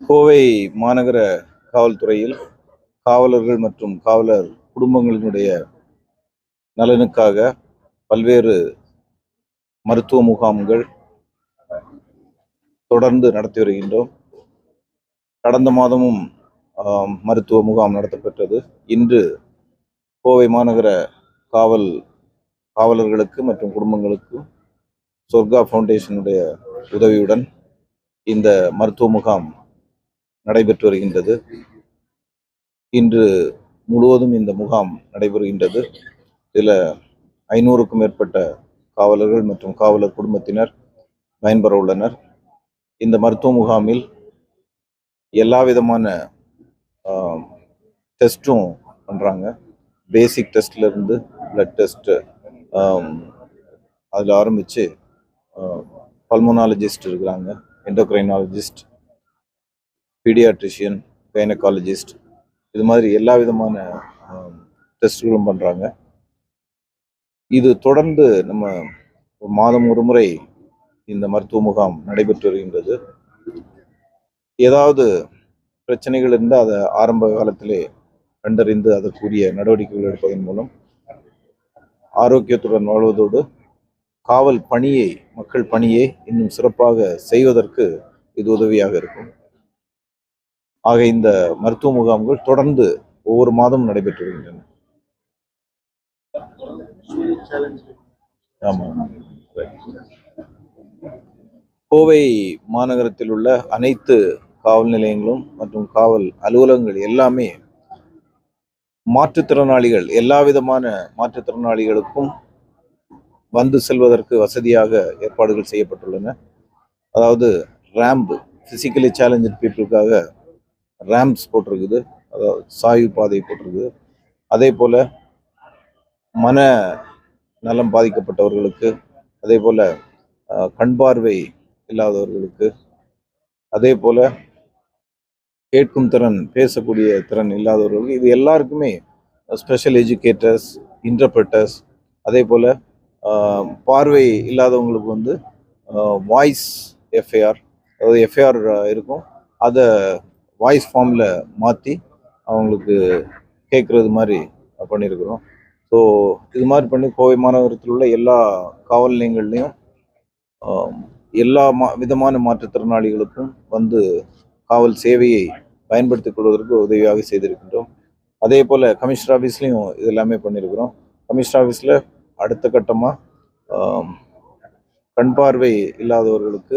கோவை மாநகர காவல்துறையில் காவலர்கள் மற்றும் காவலர் குடும்பங்களினுடைய நலனுக்காக பல்வேறு மருத்துவ முகாம்கள் தொடர்ந்து நடத்தி வருகின்றோம். கடந்த மாதமும் மருத்துவ முகாம் நடத்தப்பட்டது இன்று கோவை மாநகர காவல் காவலர்களுக்கு மற்றும் குடும்பங்களுக்கு சொர்க்கா ஃபவுண்டேஷனுடைய உதவியுடன் இந்த மருத்துவ முகாம் நடைபெற்று வருகின்றது. இன்று முழுவதும் இந்த முகாம் நடைபெறுகின்றது. இதில் ஐநூறுக்கும் மேற்பட்ட காவலர்கள் மற்றும் காவலர் குடும்பத்தினர் பயன்பெற உள்ளனர். இந்த மருத்துவ முகாமில் எல்லா விதமான டெஸ்ட்டும் பண்ணுறாங்க பேசிக் டெஸ்ட்லேருந்து பிளட் டெஸ்ட்டு அதில் ஆரம்பித்து பல்மோனாலஜிஸ்ட் இருக்கிறாங்க. எண்டோக்ரைனாலஜிஸ்ட் பீடியாட்ரிஷியன் கைனகாலஜிஸ்ட் இது மாதிரி எல்லா விதமான டெஸ்ட்களும் பண்ணுறாங்க இது தொடர்ந்து நம்ம ஒரு மாதம் ஒரு முறை இந்த மருத்துவ முகாம் நடைபெற்று வருகின்றது. ஏதாவது பிரச்சனைகள் இருந்தால் அதை ஆரம்ப காலத்திலே கண்டறிந்து அதற்குரிய நடவடிக்கைகள் எடுப்பதன் மூலம் ஆரோக்கியத்துடன் வாழ்வதோடு காவல் பணியை மக்கள் பணியை இன்னும் சிறப்பாக செய்வதற்கு இது உதவியாக இருக்கும். ஆக இந்த மருத்துவ முகாம்கள் தொடர்ந்து ஒவ்வொரு மாதமும் நடைபெற்று வருகின்றன. ஆமாம் கோவை மாநகரத்தில் உள்ள அனைத்து காவல் நிலையங்களும் மற்றும் காவல் அலுவலகங்கள் எல்லாமே மாற்றுத்திறனாளிகள் எல்லா விதமான மாற்றுத்திறனாளிகளுக்கும் வந்து செல்வதற்கு வசதியாக ஏற்பாடுகள் செய்யப்பட்டுள்ளன. அதாவது ரேம்ப் ஃபிசிக்கலி சேலஞ்சு பீப்புளுக்காக ரேம்ப்ஸ் போட்டிருக்குது. அதாவது சாய்வு பாதை போட்டிருக்குது. அதே போல் மன நலம் பாதிக்கப்பட்டவர்களுக்கு அதே போல் கண் பார்வை இல்லாதவர்களுக்கு அதே போல் கேட்கும் திறன் பேசக்கூடிய திறன் இல்லாதவர்களுக்கு இது எல்லாருக்குமே ஸ்பெஷல் எஜுகேட்டர்ஸ் இன்டர்பிரட்டர்ஸ் அதே போல் பார்வை இல்லாதவங்களுக்கு வந்து வாய்ஸ் எஃப்ஐஆர் அதாவது எஃப்ஐஆர் இருக்கும். அதை வாய்ஸ் ஃபார்மில் மாற்றி அவங்களுக்கு கேட்குறது மாதிரி பண்ணியிருக்கிறோம் ஸோ இது மாதிரி பண்ணி கோவை மாநகரத்தில் உள்ள எல்லா காவல் நிலையங்கள்லையும் எல்லா மா விதமான மாற்றுத்திறனாளிகளுக்கும் வந்து காவல் சேவையை பயன்படுத்திக் கொள்வதற்கு உதவியாக செய்திருக்கின்றோம். அதே போல் கமிஷனர் ஆஃபீஸ்லேயும் இது எல்லாமே பண்ணியிருக்கிறோம் கமிஷனர் ஆஃபீஸில் அடுத்த கட்டமாக கண் பார்வை இல்லாதவர்களுக்கு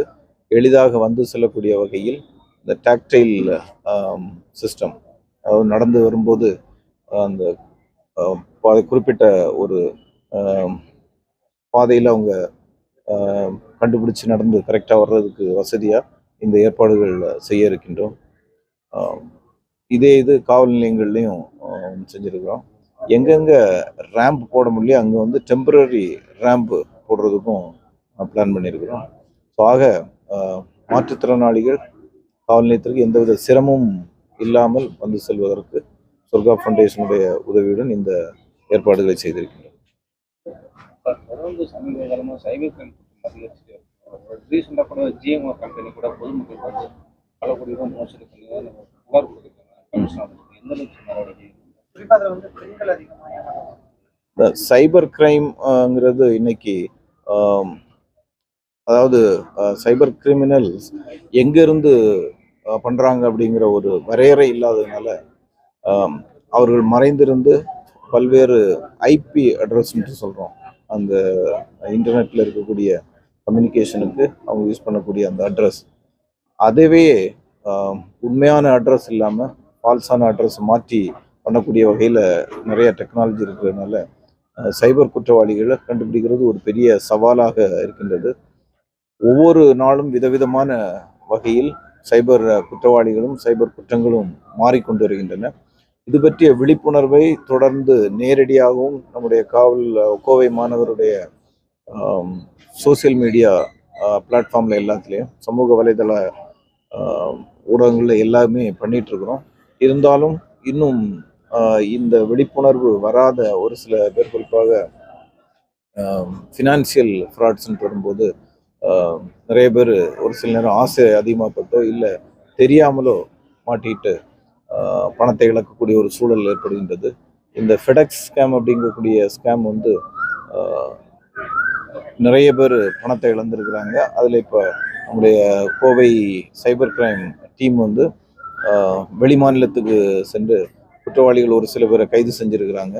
எளிதாக வந்து செல்லக்கூடிய வகையில் இந்த டாக்டைல் சிஸ்டம் அதாவது நடந்து வரும்போது அந்த குறிப்பிட்ட ஒரு பாதையில் அவங்க கண்டுபிடிச்சு நடந்து கரெக்டாக வர்றதுக்கு வசதியாக இந்த ஏற்பாடுகள் செய்ய இருக்கின்றோம். இதே இது காவல் நிலையங்கள்லையும் செஞ்சுருக்கிறோம். எங்கெங்கே ரேம்ப் போட முடியல அங்கே வந்து டெம்பரரி ரேம்ப் போடுறதுக்கும் பிளான் பண்ணியிருக்கிறோம். ஸோ ஆக மாற்றுத்திறனாளிகள் காவல் நிலையத்திற்கு எந்தவித சிரமமும் இல்லாமல் வந்து செல்வதற்கு சொர்கா ஃபவுண்டேஷனுடைய உதவியுடன் இந்த ஏற்பாடுகளை செய்திருக்கின்றோம். தொடர்ந்து சமீப காலமாக சைபர் கிரைம் அதிகரிச்சுட்டு ரீசெண்டாக கூட ஜிஎம்ஆர் கம்பெனி கூட பொதுமக்கள் வந்து பல கோடி ரூபாய் மோசடி பண்ணி புகார் கொடுத்துருக்காங்க. எந்த அளவுக்கு நடவடிக்கை வந்து இந்த சைபர் கிரைம்ங்கிறது இன்னைக்கு அதாவது சைபர் கிரிமினல்ஸ் எங்கேருந்து பண்ணுறாங்க அப்படிங்கிற ஒரு வரையறை இல்லாததுனால அவர்கள் மறைந்திருந்து பல்வேறு ஐபி அட்ரஸ்ன்ட்டு சொல்கிறோம் அந்த இன்டர்நெட்டில் இருக்கக்கூடிய கம்யூனிகேஷனுக்கு அவங்க யூஸ் பண்ணக்கூடிய அந்த அட்ரஸ். அதுவே உண்மையான அட்ரஸ் இல்லாமல் ஃபால்ஸான அட்ரஸ் மாற்றி பண்ணக்கூடிய வகையில் நிறைய டெக்னாலஜி இருக்கிறதுனால சைபர் குற்றவாளிகளை கண்டுபிடிக்கிறது ஒரு பெரிய சவாலாக இருக்கின்றது. ஒவ்வொரு நாளும் விதவிதமான வகையில் சைபர் குற்றவாளிகளும் சைபர் குற்றங்களும் மாறிக்கொண்டு வருகின்றன. இது பற்றிய விழிப்புணர்வை தொடர்ந்து நேரடியாகவும் நம்முடைய காவல் கோவை மாணவருடைய சோசியல் மீடியா பிளாட்ஃபார்மில் எல்லாத்துலேயும் சமூக வலைதள ஊடகங்களில் எல்லாமே பண்ணிகிட்ருக்குறோம் இருக்கிறோம். இருந்தாலும் இன்னும் இந்த விழிப்புணர்வு வராத ஒரு சில பேர் குறிப்பாக ஃபினான்சியல் ஃப்ராட்ஸ்ன்னு வரும்போது நிறைய பேர் ஒரு சில நேரம் ஆசை அதிகமாகப்பட்டோ இல்லை தெரியாமலோ மாட்டிட்டு பணத்தை இழக்கக்கூடிய ஒரு சூழல் ஏற்படுகின்றது. இந்த ஃபெடெக்ஸ் ஸ்கேம் அப்படிங்கக்கூடிய ஸ்கேம் வந்து நிறைய பேர் பணத்தை இழந்திருக்கிறாங்க. அதில் இப்போ நம்முடைய கோவை சைபர் கிரைம் டீம் வந்து வெளிமாநிலத்துக்கு வெளி மாநிலத்துக்கு சென்று குற்றவாளிகள் ஒரு சில பேரை கைது செஞ்சுருக்கிறாங்க.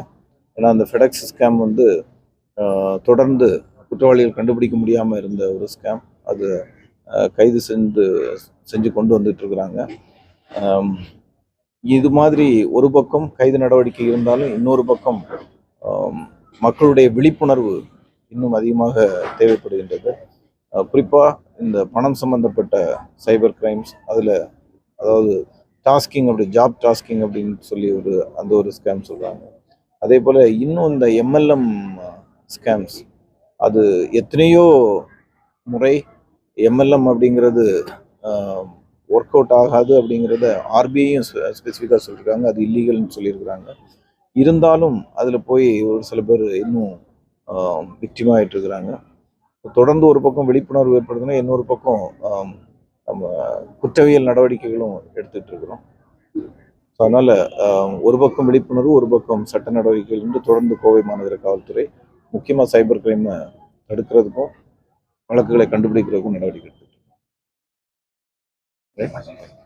ஏன்னா அந்த ஃபெடெக்ஸ் ஸ்கேம் வந்து தொடர்ந்து குற்றவாளிகள் கண்டுபிடிக்க முடியாமல் இருந்த ஒரு ஸ்கேம் அது கைது செஞ்சு செஞ்சு கொண்டு வந்துட்டு இருக்கிறாங்க இது மாதிரி ஒரு பக்கம் கைது நடவடிக்கை இருந்தாலும் இன்னொரு பக்கம் மக்களுடைய விழிப்புணர்வு இன்னும் அதிகமாக தேவைப்படுகின்றது. குறிப்பாக இந்த பணம் சம்பந்தப்பட்ட சைபர் கிரைம்ஸ் அதில் அதாவது டாஸ்கிங் அப்படி ஜாப் டாஸ்கிங் அப்படின்னு சொல்லி ஒரு அந்த ஒரு ஸ்கேம் சொல்கிறாங்க அதே போல் இன்னும் இந்த எம்எல்எம் ஸ்கேம்ஸ் அது எத்தனையோ முறை எம்எல்எம் அப்படிங்கிறது ஒர்க் அவுட் ஆகாது அப்படிங்கிறத ஆர்பிஐயும் ஸ்பெசிஃபிக்காக சொல்லியிருக்காங்க அது இல்லீகல்னு சொல்லியிருக்கிறாங்க. இருந்தாலும் அதில் போய் ஒரு சில பேர் இன்னும் விக்டிமாகிட்டு இருக்கிறாங்க. தொடர்ந்து ஒரு பக்கம் விழிப்புணர்வு ஏற்படுதுன்னா இன்னொரு பக்கம் நம்ம குற்றவியல் நடவடிக்கைகளும் எடுத்துட்டு இருக்கிறோம். ஸோ அதனால ஒரு பக்கம் விழிப்புணர்வு ஒரு பக்கம் சட்ட நடவடிக்கைகள் என்று தொடர்ந்து கோவை மாநகர காவல்துறை முக்கியமாக சைபர் கிரைமை தடுக்கிறதுக்கும் வழக்குகளை கண்டுபிடிக்கிறதுக்கும் நடவடிக்கை எடுத்துட்டு இருக்கோம்.